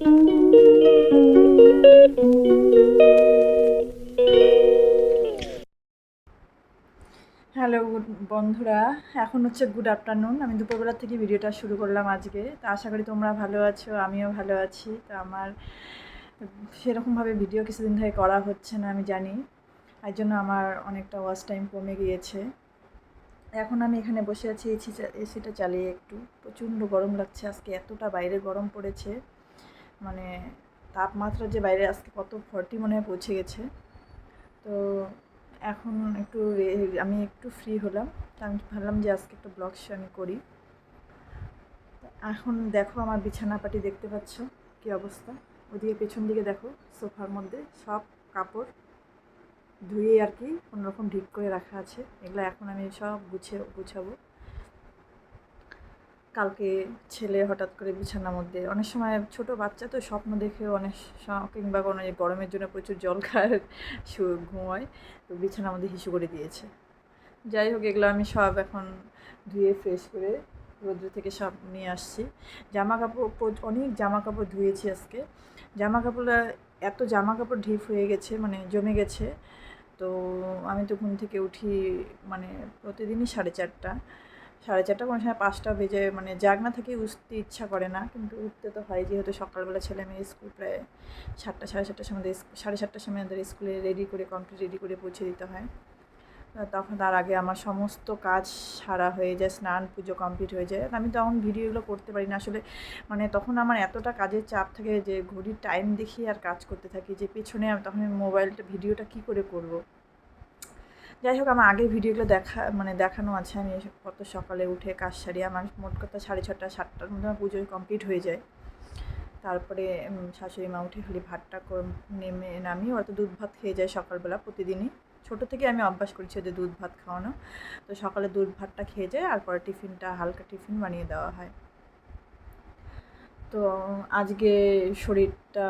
Hello বন্ধুরা। এখন হচ্ছে গুড আফটারনুন। আমি দুপুরবেলা থেকে ভিডিওটা শুরু করলাম আজকে। তো আশা করি তোমরা ভালো আছো, আমিও ভালো আছি। তো আমার সেরকমভাবে ভিডিও কিছুদিন ধরে করা হচ্ছে না, আমি জানি। তার জন্য আমার অনেকটা ওয়াচ টাইম কমে গিয়েছে। এখন আমি এখানে বসে আছি, এসি এসিটা চালিয়ে একটু। প্রচণ্ড গরম লাগছে আজকে, এতটা বাইরে গরম পড়েছে। মানে তাপমাত্রা যে বাইরে আজকে কত ফর্টি মনে হয় পৌঁছে গেছে। তো এখন একটু আমি একটু ফ্রি হলাম। তা আমি ভাবলাম যে আজকে একটা ব্লগ আমি করি। এখন দেখো আমার বিছানা পাটি দেখতে পাচ্ছ কি অবস্থা। ওদিকে পেছন দিকে দেখো সোফার মধ্যে সব কাপড় ধুয়ে আর কি কোনোরকম ঢিক করে রাখা আছে। এগুলো এখন আমি সব গুছে, গুছাবো। কালকে ছেলে হঠাৎ করে বিছানার মধ্যে, অনেক সময় ছোট বাচ্চা তো স্বপ্ন দেখে অনেক কিংবা কোনো গরমের জন্য প্রচুর জল খায় ঘুমোয়, তো বিছানার মধ্যে হিসু করে দিয়েছে। যাই হোক, এগুলো আমি সব এখন ধুয়ে ফ্রেশ করে রৌদ্র থেকে সব নিয়ে আসছি। জামা কাপড় অনেক জামা কাপড় ধুয়েছি আজকে। জামা কাপড়টা এত জামা কাপড় ঢিপ হয়ে গেছে মানে জমে গেছে, তো আমি তো ঘুম থেকে উঠি মানে প্রতিদিনই সাড়ে চারটা। সাড়ে চারটা কোনো সময় পাঁচটা বেজে মানে জাগনা থেকে উঠতে ইচ্ছা করে না, কিন্তু উঠতে তো হয় যেহেতু সকালবেলা ছেলে মেয়ে স্কুল প্রায় সাতটা, সাড়ে সাতটার সময় সাড়ে সাতটার সময় ওদের স্কুলে রেডি করে কমপ্লিট রেডি করে পৌঁছে দিতে হয়। তখন তার আগে আমার সমস্ত কাজ সারা হয়ে যায়, স্নান, পুজো কমপ্লিট হয়ে যায়। আমি তখন ভিডিওগুলো করতে পারি না, আসলে মানে তখন আমার এতটা কাজের চাপ থাকে যে ঘড়ির টাইম দেখিয়ে আর কাজ করতে থাকি, যে পেছনে আমি তখন মোবাইলটা ভিডিওটা কী করে করব? যাই হোক, আমার আগের ভিডিওগুলো দেখা মানে দেখানো আছে। আমি কত সকালে উঠে কাজ সারি, আমার মোট কথা সাড়ে ছটা, সাতটার মধ্যে আমার পুজো কমপ্লিট হয়ে যায়। তারপরে শাশুড়ি মা উঠে খালি ভাতটা নেমে নামিয়ে অত দুধ ভাত খেয়ে যায় সকালবেলা প্রতিদিনই। ছোটো থেকে আমি অভ্যাস করছি ওদের দুধ ভাত খাওয়ানো। তো সকালে দুধ ভাতটা খেয়ে যায়, আর পরে টিফিনটা, হালকা টিফিন বানিয়ে দেওয়া হয়। তো আজকে শরীরটা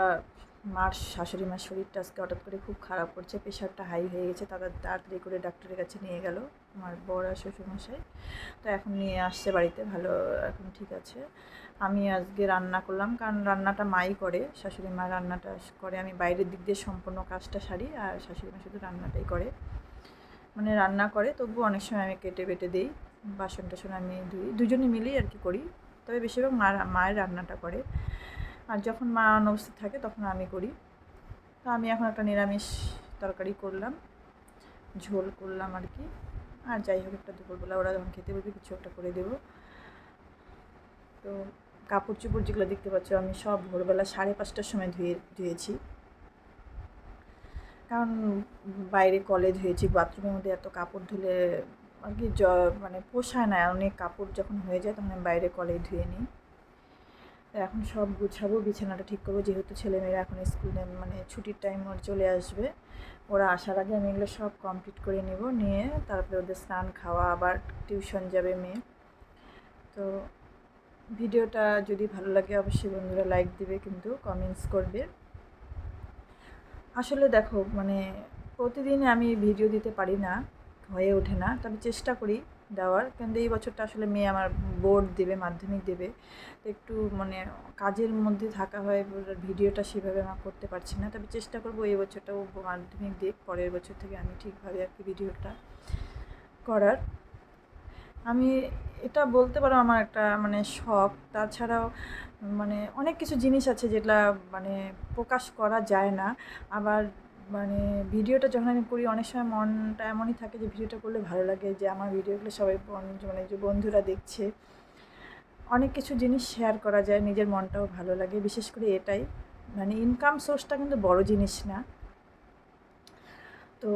মার শাশুড়ি মার শরীরটা আজকে হঠাৎ করে খুব খারাপ করছে, প্রেশারটা হাই হয়ে গেছে, তারা তাড়াতাড়ি করে ডাক্তারের কাছে নিয়ে গেল, আমার বড় আর শ্বশুরমশাই। তো এখন নিয়ে আসছে বাড়িতে, ভালো, এখন ঠিক আছে। আমি আজকে রান্না করলাম, কারণ রান্নাটা মাই করে, শাশুড়ি মা রান্নাটা করে, আমি বাইরের দিক দিয়ে সম্পূর্ণ কাজটা সারি, আর শাশুড়ি মা শুধু রান্নাটাই করে। মানে রান্না করে তবু অনেক সময় আমি কেটে বেটে দিই বাসন টাসন আমি ধুই, দুজনে মিলেই আর কি করি। তবে বেশিরভাগ মা মায়ের রান্নাটা করে। আর যখন মা অনুপস্থিত থাকে, তখন আমি করি। তো আমি এখন একটা নিরামিষ তরকারি করলাম, ঝোল করলাম আর কি। আর যাই হোক, একটা দুপুরবেলা ওরা যখন খেতে বলবে কিছু একটা করে দেবো। তো কাপড় চোপড় যেগুলো দেখতে পাচ্ছ, আমি সব ভোরবেলা সাড়ে পাঁচটার সময় ধুয়ে, ধুয়েছি। কারণ বাইরে কলে ধুয়েছি বাথরুমের মধ্যে এত কাপড় ধুলে আর কি জ মানে পোষায় না, অনেক কাপড় যখন হয়ে যায়, তখন আমি বাইরে কলে ধুয়ে নিই। এখন সব গুছাবো, বিছানাটা ঠিক করব। যেহেতু ছেলেমেয়েরা এখন স্কুলে মানে ছুটির টাইম ওর চলে আসবে। ওরা আসার আগে আমি এগুলো সব কমপ্লিট করে নেব। নিয়ে তারপরে ওদের স্নান খাওয়া, আবার টিউশন যাবে মেয়ে। তো ভিডিওটা যদি ভালো লাগে অবশ্যই বন্ধুরা লাইক দিবে কিন্তু কমেন্টস করবে। আসলে দেখো মানে প্রতিদিন আমি ভিডিও দিতে পারি না, হয়ে ওঠে না। তবে চেষ্টা করি দেওয়ার। কিন্তু এই বছরটা আসলে মেয়ে আমার বোর্ড দেবে, মাধ্যমিক দেবে। একটু মানে কাজের মধ্যে থাকা হয় ভিডিওটা সেভাবে আমার করতে পারছি না। তবে চেষ্টা করব এই বছরটাও মাধ্যমিক দিক, পরের বছর থেকে আমি ঠিকভাবে আর কি ভিডিওটা করার। আমি এটা বলতে পারো আমার একটা মানে শখ। তাছাড়াও মানে অনেক কিছু জিনিস আছে যেটা মানে প্রকাশ করা যায় না। আবার মানে ভিডিওটা যখন আমি করি, অনেক সময় মনটা এমনই থাকে যে ভিডিওটা করলে ভালো লাগে, যে আমার ভিডিওগুলো সবাই মানে যে বন্ধুরা দেখছে। অনেক কিছু জিনিস শেয়ার করা যায়, নিজের মনটাও ভালো লাগে, বিশেষ করে এটাই। মানে ইনকাম সোর্সটা কিন্তু বড় জিনিস না। তো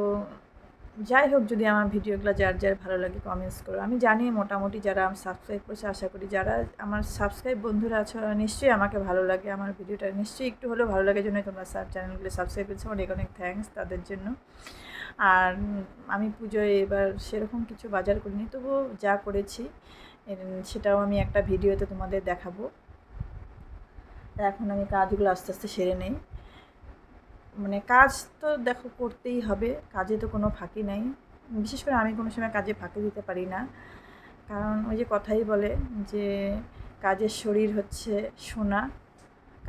যাই হোক যদি আমার ভিডিওগুলো যার যার ভালো লাগে কমেন্টস করো। আমি জানি মোটামুটি যারা আমি সাবস্ক্রাইব করছে, আশা করি যারা আমার সাবস্ক্রাইব বন্ধুরা আছে নিশ্চয়ই আমাকে ভালো লাগে, আমার ভিডিওটা নিশ্চয়ই একটু হলেও ভালো লাগে, জন্য তোমরা সাব চ্যানেলগুলো সাবস্ক্রাইব করেছ, অনেক অনেক থ্যাঙ্কস তাদের জন্য। আর আমি পুজোয় এবার সেরকম কিছু বাজার করিনি তবুও যা করেছি সেটাও আমি একটা ভিডিওতে তোমাদের দেখাবো। এখন আমি কাজগুলো আস্তে আস্তে সেরে নেই। মানে কাজ তো দেখো করতেই হবে, কাজে তো কোনো ফাঁকি নাই। বিশেষ করে আমি কোনো সময় কাজে ফাঁকি দিতে পারি না। কারণ ওই যে কথাই বলে যে কাজের শরীর হচ্ছে সোনা,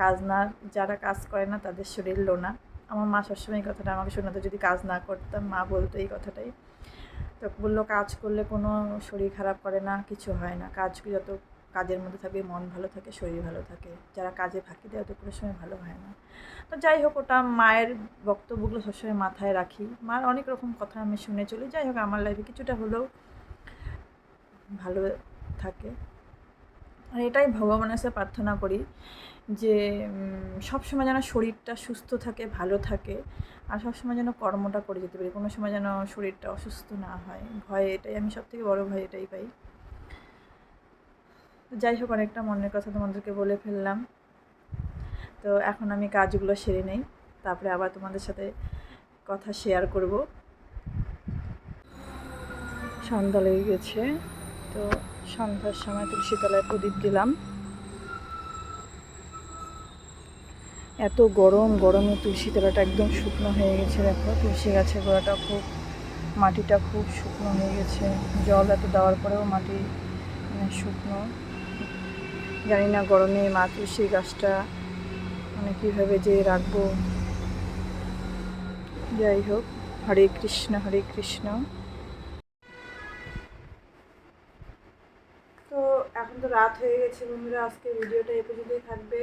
কাজ না, যারা কাজ করে না তাদের শরীর লোনা। আমার মা সবসময় এই কথাটা আমাকে শোনাতো, যদি কাজ না করতাম, মা বলতো এই কথাটাই। তো বলল, কাজ করলে কোনো শরীর খারাপ করে না, কিছু হয় না। কাজ যত কাজের মধ্যে থাকবে মন ভালো থাকে, শরীর ভালো থাকে। যারা কাজে ফাঁকি দেয় অত কোনো সময় ভালো হয় না। তো যাই হোক, ওটা মায়ের বক্তব্যগুলো সবসময় মাথায় রাখি। মার অনেক রকম কথা আমি শুনে চলি। যাই হোক, আমার লাইফে কিছুটা হলেও ভালো থাকে। আর এটাই ভগবানের কাছে প্রার্থনা করি যে সব সময় যেন শরীরটা সুস্থ থাকে, ভালো থাকে, আর সবসময় যেন কর্মটা করে যেতে পারি। কোনো সময় যেন শরীরটা অসুস্থ না হয়। ভয় এটাই, আমি সব থেকে বড়ো ভয় এটাই পাই। তো যাই হোক অনেকটা মনের কথা তোমাদেরকে বলে ফেললাম। তো এখন আমি কাজগুলো সেরে নেই, তারপরে আবার তোমাদের সাথে কথা শেয়ার করব। সন্ধ্যা লেগে গেছে, তো সন্ধ্যার সময় তুলসীতলায় প্রদীপ দিলাম। এত গরম, গরমে তুলসী তলাটা একদম শুকনো হয়ে গেছে, দেখো। তুলসী গাছের গোড়াটা খুব, মাটিটা খুব শুকনো হয়ে গেছে। জল এত দেওয়ার পরেও মাটি মানে শুকনো। জানি না গরমে মা তুলসী গাছটা মানে কীভাবে যে রাখব। যাই হোক, হরে কৃষ্ণ হরে কৃষ্ণ। তো এখন তো রাত হয়ে গেছে বন্ধুরা, আজকে ভিডিওটা এ পর্যন্তই থাকবে।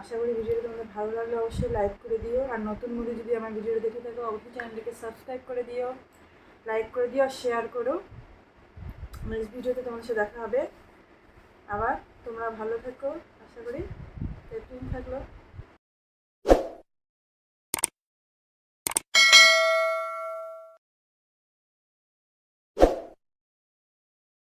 আশা করি ভিডিওটা তোমাদের ভালো লাগলে অবশ্যই লাইক করে দিও। আর নতুন মুভি যদি আমার ভিডিওটা দেখে থাকো, অবশ্যই চ্যানেলটিকে সাবস্ক্রাইব করে দিও লাইক করে দিও আর শেয়ার করো। নেক্সট ভিডিওতে তোমার সাথে দেখা হবে। আবার তোমরা ভালো থেকো আশা করি। তুমি থাকল।